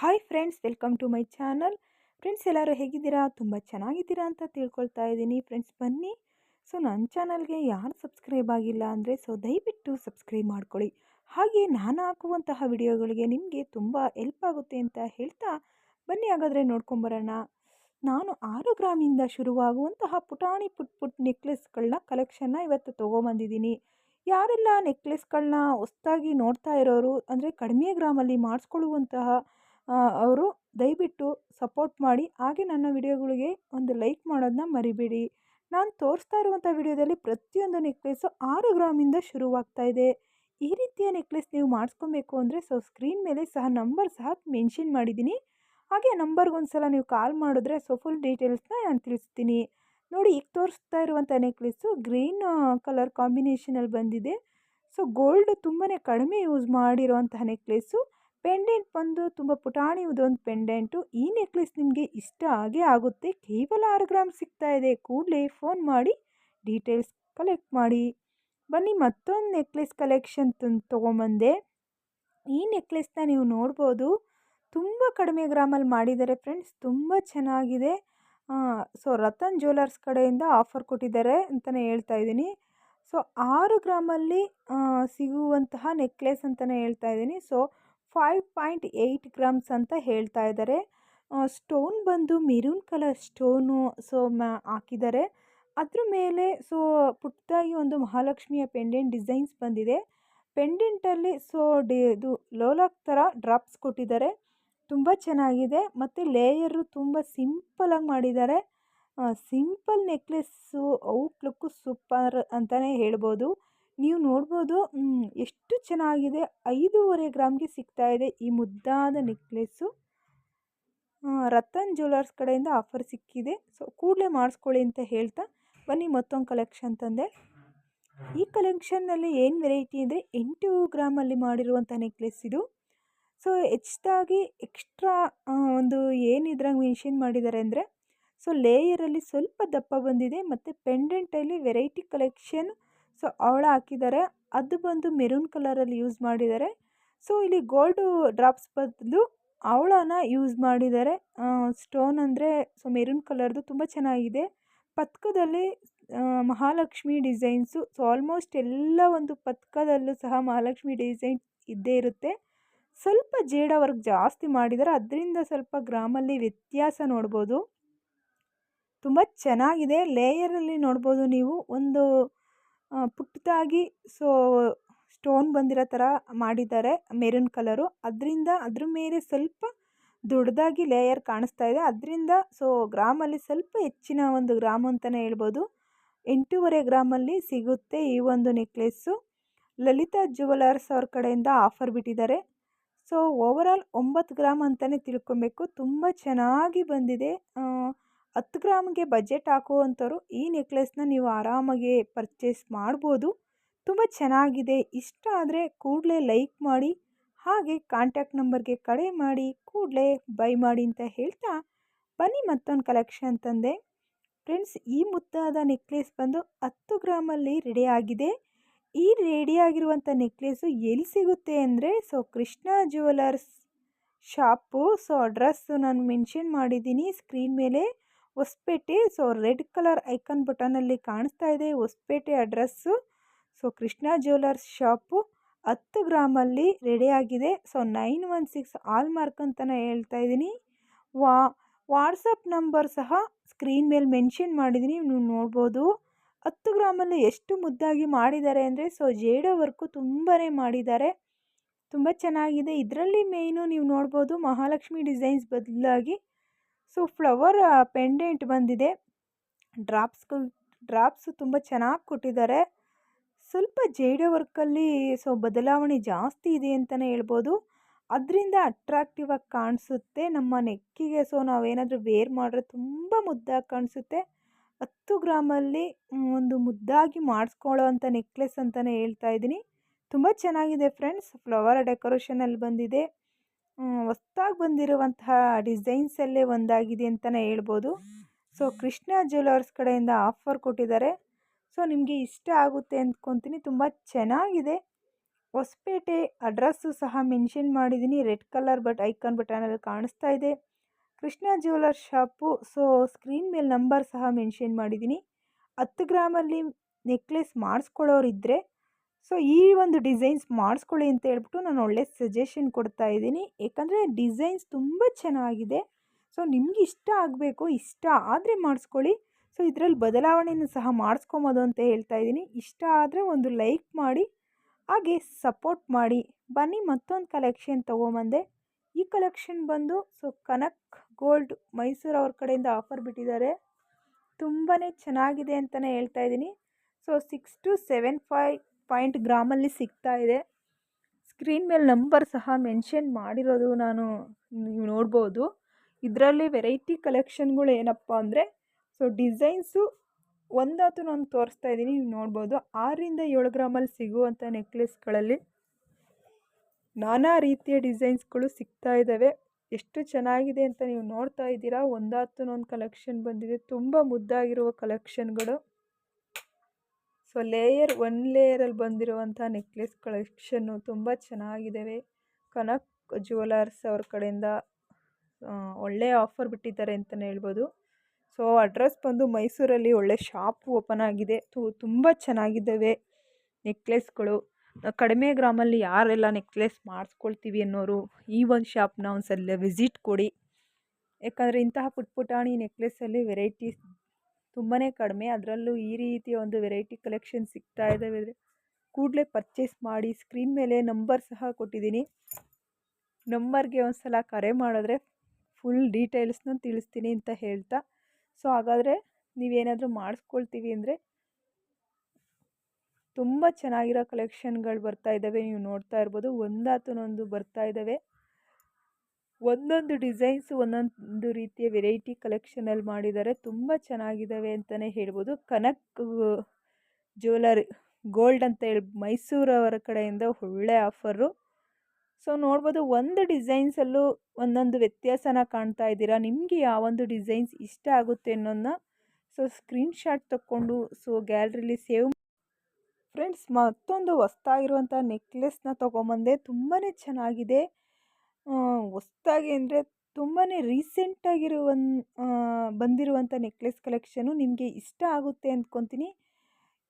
Hi friends welcome to my channel friends ಎಲ್ಲರೂ ಹೇಗಿದ್ದೀರಾ? ತುಂಬ ಚೆನ್ನಾಗಿದ್ದೀರಾ ಅಂತ ತಿಳ್ಕೊಳ್ತಾ ಇದ್ದೀನಿ. ಫ್ರೆಂಡ್ಸ್ ಬನ್ನಿ. ಸೊ ನನ್ನ ಚಾನಲ್ಗೆ ಯಾರು ಸಬ್ಸ್ಕ್ರೈಬ್ ಆಗಿಲ್ಲ ಅಂದರೆ ಸೊ ದಯವಿಟ್ಟು ಸಬ್ಸ್ಕ್ರೈಬ್ ಮಾಡ್ಕೊಳ್ಳಿ. ಹಾಗೆ ನಾನು ಹಾಕುವಂತಹ ವಿಡಿಯೋಗಳಿಗೆ ನಿಮಗೆ ತುಂಬ ಹೆಲ್ಪ್ ಆಗುತ್ತೆ ಅಂತ ಹೇಳ್ತಾ ಬನ್ನಿ. ಹಾಗಾದರೆ ನೋಡ್ಕೊಂಬರೋಣ ನಾನು ಆರು ಗ್ರಾಮಿಂದ ಶುರುವಾಗುವಂತಹ ಪುಟಾಣಿ ಪುಟ್ ಪುಟ್ ನೆಕ್ಲೆಸ್ಗಳನ್ನ ಕಲೆಕ್ಷನ್ನ ಇವತ್ತು ತೊಗೊಂಬಂದಿದ್ದೀನಿ. ಯಾರೆಲ್ಲ ನೆಕ್ಲೆಸ್ಗಳನ್ನ ಹೊಸ್ದಾಗಿ ನೋಡ್ತಾ ಇರೋರು, ಅಂದರೆ ಕಡಿಮೆ ಗ್ರಾಮಲ್ಲಿ ಮಾಡಿಸ್ಕೊಳ್ಳುವಂತಹ ಅವರು ದಯವಿಟ್ಟು ಸಪೋರ್ಟ್ ಮಾಡಿ. ಹಾಗೆ ನನ್ನ ವಿಡಿಯೋಗಳಿಗೆ ಒಂದು ಲೈಕ್ ಮಾಡೋದನ್ನ ಮರಿಬೇಡಿ. ನಾನು ತೋರಿಸ್ತಾ ಇರುವಂಥ ವಿಡಿಯೋದಲ್ಲಿ ಪ್ರತಿಯೊಂದು ನೆಕ್ಲೆಸ್ಸು ಆರು ಗ್ರಾಮಿಂದ ಶುರುವಾಗ್ತಾ ಇದೆ. ಈ ರೀತಿಯ ನೆಕ್ಲೆಸ್ ನೀವು ಮಾಡಿಸ್ಕೊಬೇಕು ಅಂದರೆ ಸೊ ಸ್ಕ್ರೀನ್ ಮೇಲೆ ಸಹ ನಂಬರ್ ಸಹ ಮೆನ್ಷನ್ ಮಾಡಿದ್ದೀನಿ. ಹಾಗೆ ನಂಬರ್ಗೆ ಒಂದು ಸಲ ನೀವು ಕಾಲ್ ಮಾಡಿದ್ರೆ ಸೊ ಫುಲ್ ಡೀಟೇಲ್ಸ್ನ ನಾನು ತಿಳಿಸ್ತೀನಿ. ನೋಡಿ, ಈಗ ತೋರಿಸ್ತಾ ಇರುವಂಥ ನೆಕ್ಲೆಸ್ಸು ಗ್ರೀನ್ ಕಲರ್ ಕಾಂಬಿನೇಷನಲ್ಲಿ ಬಂದಿದೆ. ಸೊ ಗೋಲ್ಡ್ ತುಂಬಾ ಕಡಿಮೆ ಯೂಸ್ ಮಾಡಿರುವಂತಹ ನೆಕ್ಲೆಸ್ಸು ಪೆಂಡೆಂಟ್ ಬಂದು ತುಂಬ ಪುಟಾಣಿ ಒಂದು ಪೆಂಡೆಂಟು, ಈ ನೆಕ್ಲೆಸ್ ನಿಮಗೆ ಇಷ್ಟ ಆಗೇ ಆಗುತ್ತೆ. ಕೇವಲ ಆರು ಗ್ರಾಮ್ ಸಿಗ್ತಾ ಇದೆ. ಕೂಡಲೇ ಫೋನ್ ಮಾಡಿ, ಡೀಟೇಲ್ಸ್ ಕಲೆಕ್ಟ್ ಮಾಡಿ. ಬನ್ನಿ, ಮತ್ತೊಂದು ನೆಕ್ಲೆಸ್ ಕಲೆಕ್ಷನ್ ತಂದು ತೊಗೊಂಬಂದೆ. ಈ ನೆಕ್ಲೆಸ್ನ ನೀವು ನೋಡ್ಬೋದು. ತುಂಬ ಕಡಿಮೆ ಗ್ರಾಮಲ್ಲಿ ಮಾಡಿದ್ದಾರೆ ಫ್ರೆಂಡ್ಸ್. ತುಂಬ ಚೆನ್ನಾಗಿದೆ. ಸೊ, ರತನ್ ಜ್ಯುವೆಲರ್ಸ್ ಕಡೆಯಿಂದ ಆಫರ್ ಕೊಟ್ಟಿದ್ದಾರೆ ಅಂತಲೇ ಹೇಳ್ತಾ ಇದ್ದೀನಿ. ಸೊ, ಆರು ಗ್ರಾಮಲ್ಲಿ ಸಿಗುವಂತಹ ನೆಕ್ಲೆಸ್ ಅಂತಲೇ ಹೇಳ್ತಾ ಇದ್ದೀನಿ. So five point eight grams ಅಂತ ಹೇಳ್ತಾ ಇದ್ದಾರೆ ಸ್ಟೋನ್ ಬಂದು ಮೆರೂನ್ ಕಲರ್ ಸ್ಟೋನು ಸೊ ಮ್ಯಾ ಹಾಕಿದ್ದಾರೆ ಅದ್ರ ಮೇಲೆ ಸೊ ಪುಟ್ಟದಾಗಿ ಒಂದು ಮಹಾಲಕ್ಷ್ಮಿಯ ಪೆಂಡೆಂಟ್ ಡಿಸೈನ್ಸ್ ಬಂದಿದೆ. ಪೆಂಡೆಂಟಲ್ಲಿ ಸೊ ಡಿ, ಇದು ಲೋಲಾಕ್ ಥರ ಡ್ರಾಪ್ಸ್ ಕೊಟ್ಟಿದ್ದಾರೆ ತುಂಬ ಚೆನ್ನಾಗಿದೆ. ಮತ್ತು ಲೇಯರು ತುಂಬ ಸಿಂಪಲಾಗಿ ಮಾಡಿದ್ದಾರೆ ಸಿಂಪಲ್ ನೆಕ್ಲೆಸ್ಸು ಔಟ್ಲುಕ್ಕು ಸೂಪರ್ ಅಂತಲೇ ಹೇಳ್ಬೋದು. ನೀವು ನೋಡ್ಬೋದು ಎಷ್ಟು ಚೆನ್ನಾಗಿದೆ. ಐದೂವರೆ ಗ್ರಾಮ್ಗೆ ಇದೆ ಈ ಮುದ್ದಾದ ನೆಕ್ಲೆಸ್ಸು. ರತನ್ ಜ್ಯುವೆಲರ್ಸ್ ಕಡೆಯಿಂದ ಆಫರ್ ಸಿಕ್ಕಿದೆ. ಸೊ, ಕೂಡಲೇ ಮಾಡಿಸ್ಕೊಳ್ಳಿ ಅಂತ ಹೇಳ್ತಾ ಬನ್ನಿ ಮತ್ತೊಂದು ಕಲೆಕ್ಷನ್ ತಂದೆ. ಈ ಕಲೆಕ್ಷನ್ನಲ್ಲಿ ಏನು ವೆರೈಟಿ ಅಂದರೆ ಎಂಟು ಗ್ರಾಮಲ್ಲಿ ಮಾಡಿರುವಂಥ ನೆಕ್ಲೆಸ್ ಇದು. ಸೊ, ಹೆಚ್ಚಾಗಿ ಎಕ್ಸ್ಟ್ರಾ ಒಂದು ಏನು ಇದ್ರಾಗ ಮೆನ್ಷನ್ ಮಾಡಿದ್ದಾರೆ ಅಂದರೆ, ಸೊ, ಲೇಯರಲ್ಲಿ ಸ್ವಲ್ಪ ದಪ್ಪ ಬಂದಿದೆ. ಮತ್ತು ಪೆಂಡೆಂಟಲ್ಲಿ ವೆರೈಟಿ ಕಲೆಕ್ಷನ್ ಸೊ, ಅವಳ ಹಾಕಿದ್ದಾರೆ. ಅದು ಬಂದು ಮೆರೂನ್ ಕಲರಲ್ಲಿ ಯೂಸ್ ಮಾಡಿದ್ದಾರೆ. ಸೊ, ಇಲ್ಲಿ ಗೋಲ್ಡು ಡ್ರಾಪ್ಸ್ ಬದಲು ಅವಳನ ಯೂಸ್ ಮಾಡಿದ್ದಾರೆ. ಸ್ಟೋನ್ ಅಂದರೆ, ಸೊ, ಮೆರೂನ್ ಕಲರ್ದು ತುಂಬ ಚೆನ್ನಾಗಿದೆ. ಪತ್ಕದಲ್ಲಿ ಮಹಾಲಕ್ಷ್ಮಿ ಡಿಸೈನ್ಸು, ಸೊ, ಆಲ್ಮೋಸ್ಟ್ ಎಲ್ಲ ಒಂದು ಪತ್ಕದಲ್ಲೂ ಸಹ ಮಹಾಲಕ್ಷ್ಮಿ ಡಿಸೈನ್ ಇದ್ದೇ ಇರುತ್ತೆ. ಸ್ವಲ್ಪ ಜೇಡ ವರ್ಕ್ ಜಾಸ್ತಿ ಮಾಡಿದ್ದಾರೆ. ಅದರಿಂದ ಸ್ವಲ್ಪ ಗ್ರಾಮಲ್ಲಿ ವ್ಯತ್ಯಾಸ ನೋಡ್ಬೋದು. ತುಂಬ ಚೆನ್ನಾಗಿದೆ. ಲೇಯರಲ್ಲಿ ನೋಡ್ಬೋದು ನೀವು. ಒಂದು ಪುಟ್ಟದಾಗಿ ಸೋ, ಸ್ಟೋನ್ ಬಂದಿರೋ ಥರ ಮಾಡಿದ್ದಾರೆ ಮೆರೂನ್ ಕಲರು. ಅದರಿಂದ ಅದ್ರ ಮೇಲೆ ಸ್ವಲ್ಪ ದೊಡ್ಡದಾಗಿ ಲೇಯರ್ ಕಾಣಿಸ್ತಾ ಇದೆ. ಅದರಿಂದ ಸೊ, ಗ್ರಾಮಲ್ಲಿ ಸ್ವಲ್ಪ ಹೆಚ್ಚಿನ ಒಂದು ಗ್ರಾಮ್ ಅಂತಲೇ ಹೇಳ್ಬೋದು. ಎಂಟೂವರೆ ಗ್ರಾಮಲ್ಲಿ ಸಿಗುತ್ತೆ ಈ ಒಂದು ನೆಕ್ಲೆಸ್ಸು. ಲಲಿತಾ ಜುವೆಲರ್ಸ್ ಅವ್ರ ಕಡೆಯಿಂದ ಆಫರ್ ಬಿಟ್ಟಿದ್ದಾರೆ. ಸೊ, ಓವರಾಲ್ ಒಂಬತ್ತು ಗ್ರಾಮ್ ಅಂತಲೇ ತಿಳ್ಕೊಬೇಕು. ತುಂಬ ಚೆನ್ನಾಗಿ ಬಂದಿದೆ. ಹತ್ತು ಗ್ರಾಮ್ಗೆ ಬಜೆಟ್ ಹಾಕುವಂಥವ್ರು ಈ ನೆಕ್ಲೆಸ್ನ ನೀವು ಆರಾಮಾಗಿ ಪರ್ಚೇಸ್ ಮಾಡ್ಬೋದು. ತುಂಬ ಚೆನ್ನಾಗಿದೆ. ಇಷ್ಟ ಆದರೆ ಕೂಡಲೇ ಲೈಕ್ ಮಾಡಿ, ಹಾಗೆ ಕಾಂಟ್ಯಾಕ್ಟ್ ನಂಬರ್ಗೆ ಕಡೆ ಮಾಡಿ, ಕೂಡಲೇ ಬೈ ಮಾಡಿ ಅಂತ ಹೇಳ್ತಾ ಬನ್ನಿ ಮತ್ತೊಂದು ಕಲೆಕ್ಷನ್ ತಂದೆ. ಫ್ರೆಂಡ್ಸ್, ಈ ಮುದ್ದಾದ ನೆಕ್ಲೆಸ್ ಬಂದು ಹತ್ತು ಗ್ರಾಮಲ್ಲಿ ರೆಡಿ ಆಗಿದೆ. ಈ ರೆಡಿಯಾಗಿರುವಂಥ ನೆಕ್ಲೆಸ್ಸು ಎಲ್ಲಿ ಸಿಗುತ್ತೆ ಅಂದರೆ, so Krishna jewellers shop. So address ನಾನು ಮೆನ್ಷನ್ ಮಾಡಿದ್ದೀನಿ ಸ್ಕ್ರೀನ್ ಮೇಲೆ. Hosapete. So red colour icon ಬಟನಲ್ಲಿ ಕಾಣಿಸ್ತಾ ಇದೆ. Hosapete address. So Krishna jewellers shop. ಹತ್ತು ಗ್ರಾಮಲ್ಲಿ ರೆಡಿಯಾಗಿದೆ so nine one six hallmark ಅಂತಲೇ ಹೇಳ್ತಾ ಇದ್ದೀನಿ. ವಾ ವಾಟ್ಸಪ್ ನಂಬರ್ ಸಹ ಸ್ಕ್ರೀನ್ ಮೇಲೆ ಮೆನ್ಷನ್ ಮಾಡಿದ್ದೀನಿ. ನೀವು ನೋಡ್ಬೋದು. ಹತ್ತು ಗ್ರಾಮಲ್ಲಿ ಎಷ್ಟು ಮುದ್ದಾಗಿ ಮಾಡಿದ್ದಾರೆ ಅಂದರೆ ಸೊ ಜೇಡೋ ವರ್ಕು ತುಂಬಾ ಮಾಡಿದ್ದಾರೆ. ತುಂಬ ಚೆನ್ನಾಗಿದೆ. ಇದರಲ್ಲಿ ಮೇಯ್ನು ನೀವು ನೋಡ್ಬೋದು ಮಹಾಲಕ್ಷ್ಮಿ ಡಿಸೈನ್ಸ್ ಬದಲಾಗಿ ಸೊ ಫ್ಲವರ್ ಪೆಂಡೆಂಟ್ ಬಂದಿದೆ. ಡ್ರಾಪ್ಸ್ಗಳು ಡ್ರಾಪ್ಸು ತುಂಬ ಚೆನ್ನಾಗಿ ಕೊಟ್ಟಿದ್ದಾರೆ. ಸ್ವಲ್ಪ ಜೇಡ ವರ್ಕಲ್ಲಿ ಸೊ ಬದಲಾವಣೆ ಜಾಸ್ತಿ ಇದೆ ಅಂತಲೇ ಹೇಳ್ಬೋದು. ಅದರಿಂದ ಅಟ್ರಾಕ್ಟಿವ್ ಆಗಿ ಕಾಣಿಸುತ್ತೆ. ನಮ್ಮ ನೆಕ್ಕಿಗೆ ಸೊ ನಾವೇನಾದರೂ ವೇರ್ ಮಾಡಿದ್ರೆ ತುಂಬ ಮುದ್ದಾಗಿ ಕಾಣಿಸುತ್ತೆ. ಹತ್ತು ಗ್ರಾಮಲ್ಲಿ ಒಂದು ಮುದ್ದಾಗಿ ಮಾಡಿಸ್ಕೊಳ್ಳೋ ಅಂಥ ನೆಕ್ಲೆಸ್ ಅಂತಲೇ ಹೇಳ್ತಾ ಇದ್ದೀನಿ. ತುಂಬ ಚೆನ್ನಾಗಿದೆ ಫ್ರೆಂಡ್ಸ್ ಫ್ಲವರ್ ಡೆಕೋರೇಷನಲ್ಲಿ ಬಂದಿದೆ. ಹೊಸ್ದಾಗಿ ಬಂದಿರುವಂತಹ ಡಿಸೈನ್ಸಲ್ಲೇ ಒಂದಾಗಿದೆ ಅಂತಲೇ ಹೇಳ್ಬೋದು. ಸೊ, ಕೃಷ್ಣ ಜ್ಯುವೆಲರ್ಸ್ ಕಡೆಯಿಂದ ಆಫರ್ ಕೊಟ್ಟಿದ್ದಾರೆ. ಸೊ, ನಿಮಗೆ ಇಷ್ಟ ಆಗುತ್ತೆ ಅಂದ್ಕೊತೀನಿ ತುಂಬ ಚೆನ್ನಾಗಿದೆ. ಹೊಸಪೇಟೆ ಅಡ್ರೆಸ್ಸು ಸಹ ಮೆನ್ಷನ್ ಮಾಡಿದ್ದೀನಿ. ರೆಡ್ ಕಲರ್ ಬಟ್ ಐಕಾನ್ ಬಟನಲ್ಲಿ ಕಾಣಿಸ್ತಾ ಇದೆ. Krishna jewellers shop. So, screen ಮೇಲೆ ನಂಬರ್ ಸಹ ಮೆನ್ಷನ್ ಮಾಡಿದ್ದೀನಿ. ಹತ್ತು ಗ್ರಾಮಲ್ಲಿ ನೆಕ್ಲೆಸ್ ಮಾಡಿಸ್ಕೊಳ್ಳೋರಿದ್ದರೆ ಸೊ, ಈ ಒಂದು ಡಿಸೈನ್ಸ್ ಮಾಡಿಸ್ಕೊಳ್ಳಿ ಅಂತ ಹೇಳ್ಬಿಟ್ಟು ನಾನು ಒಳ್ಳೆ ಸಜೆಷನ್ ಕೊಡ್ತಾ ಇದ್ದೀನಿ. ಯಾಕಂದರೆ ಡಿಸೈನ್ಸ್ ತುಂಬ ಚೆನ್ನಾಗಿದೆ. ಸೊ, ನಿಮ್ಗೆ ಇಷ್ಟ ಆಗಬೇಕು, ಇಷ್ಟ ಆದರೆ ಮಾಡಿಸ್ಕೊಳ್ಳಿ. ಸೊ, ಇದರಲ್ಲಿ ಬದಲಾವಣೆಯನ್ನು ಸಹ ಮಾಡಿಸ್ಕೊಬೋದು ಅಂತ ಹೇಳ್ತಾ ಇದ್ದೀನಿ. ಇಷ್ಟ ಆದರೆ ಒಂದು ಲೈಕ್ ಮಾಡಿ, ಹಾಗೆ ಸಪೋರ್ಟ್ ಮಾಡಿ. ಬನ್ನಿ, ಮತ್ತೊಂದು ಕಲೆಕ್ಷನ್ ತೊಗೊಂಬಂದೆ. ಈ ಕಲೆಕ್ಷನ್ ಬಂದು, ಸೊ, ಕನಕ್ ಗೋಲ್ಡ್ ಮೈಸೂರು ಅವ್ರ ಕಡೆಯಿಂದ ಆಫರ್ ಬಿಟ್ಟಿದ್ದಾರೆ. ತುಂಬಾ ಚೆನ್ನಾಗಿದೆ ಅಂತಲೇ ಹೇಳ್ತಾ ಇದ್ದೀನಿ. So, six two seven five point ಗ್ರಾಮಲ್ಲಿ ಸಿಗ್ತಾ ಇದೆ. ಸ್ಕ್ರೀನ್ ಮೇಲೆ ನಂಬರ್ ಸಹ ಮೆನ್ಷನ್ ಮಾಡಿರೋದು ನಾನು ನೀವು ನೋಡ್ಬೋದು. ಇದರಲ್ಲಿ ವೆರೈಟಿ ಕಲೆಕ್ಷನ್ಗಳು ಏನಪ್ಪ ಅಂದರೆ, ಸೊ ಡಿಸೈನ್ಸು ಒಂದಾತು ನಾನು ತೋರಿಸ್ತಾ ಇದ್ದೀನಿ, ನೀವು ನೋಡ್ಬೋದು. ಆರರಿಂದ ಏಳು ಗ್ರಾಮಲ್ಲಿ ಸಿಗುವಂಥ ನೆಕ್ಲೆಸ್ಗಳಲ್ಲಿ ನಾನಾ ರೀತಿಯ ಡಿಸೈನ್ಸ್ಗಳು ಸಿಗ್ತಾ ಇದ್ದಾವೆ. ಎಷ್ಟು ಚೆನ್ನಾಗಿದೆ ಅಂತ ನೀವು ನೋಡ್ತಾ ಇದ್ದೀರಾ? ಒಂದಾತು ಒಂದು ಕಲೆಕ್ಷನ್ ಬಂದಿದೆ. ತುಂಬ ಮುದ್ದಾಗಿರುವ ಕಲೆಕ್ಷನ್ಗಳು. ಸೊ ಲೇಯರ್ ಒನ್ ಲೇಯರಲ್ಲಿ ಬಂದಿರುವಂಥ ನೆಕ್ಲೆಸ್ ಕಲೆಕ್ಷನ್ನು ತುಂಬ ಚೆನ್ನಾಗಿದ್ದಾವೆ ಕನಕ್ ಜ್ಯುವೆಲರ್ಸ್ ಅವ್ರ ಕಡೆಯಿಂದ ಒಳ್ಳೆಯ ಆಫರ್ ಬಿಟ್ಟಿದ್ದಾರೆ ಅಂತಲೇ ಹೇಳ್ಬೋದು. ಸೊ ಅಡ್ರೆಸ್ ಬಂದು ಮೈಸೂರಲ್ಲಿ ಒಳ್ಳೆ ಶಾಪ್ ಓಪನ್ ಆಗಿದೆ. ತು, ತುಂಬ ಚೆನ್ನಾಗಿದ್ದಾವೆ ನೆಕ್ಲೆಸ್ಗಳು ಕಡಿಮೆ ಗ್ರಾಮಲ್ಲಿ ಯಾರೆಲ್ಲ ನೆಕ್ಲೆಸ್ ಮಾಡಿಸ್ಕೊಳ್ತೀವಿ ಅನ್ನೋರು, ಈ ಒಂದು ಶಾಪ್ನ ಒಂದು ಸಲ ವಿಸಿಟ್ ಕೊಡಿ. ಯಾಕಂದರೆ ಇಂತಹ ಪುಟ್ ಪುಟಾಣಿ ನೆಕ್ಲೆಸಲ್ಲಿ ವೆರೈಟೀಸ್ ತುಂಬಾ ಕಡಿಮೆ. ಅದರಲ್ಲೂ ಈ ರೀತಿಯ ಒಂದು ವೆರೈಟಿ ಕಲೆಕ್ಷನ್ ಸಿಗ್ತಾ ಇದ್ದಾವೆ ಕೂಡಲೇ ಪರ್ಚೇಸ್ ಮಾಡಿ ಸ್ಕ್ರೀನ್ ಮೇಲೆ ನಂಬರ್ ಸಹ ಕೊಟ್ಟಿದ್ದೀನಿ. ನಂಬರ್ಗೆ ಒಂದು ಸಲ ಕರೆ ಮಾಡಿದ್ರೆ ಫುಲ್ ಡೀಟೇಲ್ಸ್ನ ತಿಳಿಸ್ತೀನಿ ಅಂತ ಹೇಳ್ತಾ. ಸೊ, ಹಾಗಾದರೆ ನೀವೇನಾದರೂ ಮಾಡಿಸ್ಕೊಳ್ತೀವಿ ಅಂದರೆ ತುಂಬ ಚೆನ್ನಾಗಿರೋ ಕಲೆಕ್ಷನ್ಗಳು ಬರ್ತಾ ಇದ್ದಾವೆ. ನೀವು ನೋಡ್ತಾ ಇರ್ಬೋದು. ಒಂದಾತನೊಂದು ಬರ್ತಾ ಇದ್ದಾವೆ. ಒಂದೊಂದು ಡಿಸೈನ್ಸು, ಒಂದೊಂದು ರೀತಿಯ ವೆರೈಟಿ ಕಲೆಕ್ಷನಲ್ಲಿ ಮಾಡಿದ್ದಾರೆ. ತುಂಬ ಚೆನ್ನಾಗಿದ್ದಾವೆ ಅಂತಲೇ ಹೇಳ್ಬೋದು. ಕನಕ್, ಜ್ಯುವೆಲರಿ, ಗೋಲ್ಡ್ ಅಂತ ಹೇಳಿ, ಮೈಸೂರವರ ಕಡೆಯಿಂದ ಒಳ್ಳೆ ಆಫರು. ಸೊ, ನೋಡ್ಬೋದು ಒಂದು ಡಿಸೈನ್ಸಲ್ಲೂ ಒಂದೊಂದು ವ್ಯತ್ಯಾಸನ ಕಾಣ್ತಾ ಇದ್ದೀರಾ? ನಿಮಗೆ ಯಾವೊಂದು ಡಿಸೈನ್ಸ್ ಇಷ್ಟ ಆಗುತ್ತೆ ಅನ್ನೋದನ್ನ ಸೊ ಸ್ಕ್ರೀನ್ಶಾಟ್ ತಗೊಂಡು ಸೊ, ಗ್ಯಾಲ್ರಿಲಿ ಸೇವ್ ಫ್ರೆಂಡ್ಸ್ ಮತ್ತೊಂದು ಹೊಸ್ತಾಗಿರುವಂಥ ನೆಕ್ಲೆಸ್ನ ತೊಗೊಂಬಂದೆ ತುಂಬಾ ಚೆನ್ನಾಗಿದೆ. ಹೊಸ್ದಾಗಿ ಅಂದರೆ ತುಂಬಾ ರೀಸೆಂಟಾಗಿರುವ ಬಂದಿರುವಂಥ ನೆಕ್ಲೆಸ್ ಕಲೆಕ್ಷನು ನಿಮಗೆ ಇಷ್ಟ ಆಗುತ್ತೆ ಅಂದ್ಕೊತೀನಿ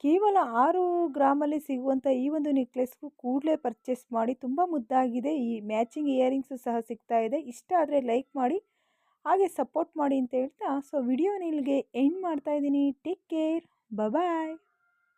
ಕೇವಲ ಆರು ಗ್ರಾಮಲ್ಲಿ ಸಿಗುವಂಥ ಈ ಒಂದು ನೆಕ್ಲೆಸ್ಗೂ ಕೂಡಲೇ ಪರ್ಚೇಸ್ ಮಾಡಿ ತುಂಬ ಮುದ್ದಾಗಿದೆ. ಈ ಮ್ಯಾಚಿಂಗ್ ಇಯರಿಂಗ್ಸು ಸಹ ಸಿಗ್ತಾ ಇದೆ. ಇಷ್ಟ ಆದರೆ ಲೈಕ್ ಮಾಡಿ, ಹಾಗೆ ಸಪೋರ್ಟ್ ಮಾಡಿ ಅಂತ ಹೇಳ್ತಾ. ಸೊ ವಿಡಿಯೋನ ಇಲ್ಲಿಗೆ ಎಂಡ್ ಮಾಡ್ತಾ ಇದ್ದೀನಿ. Take care. ಬಾಯ್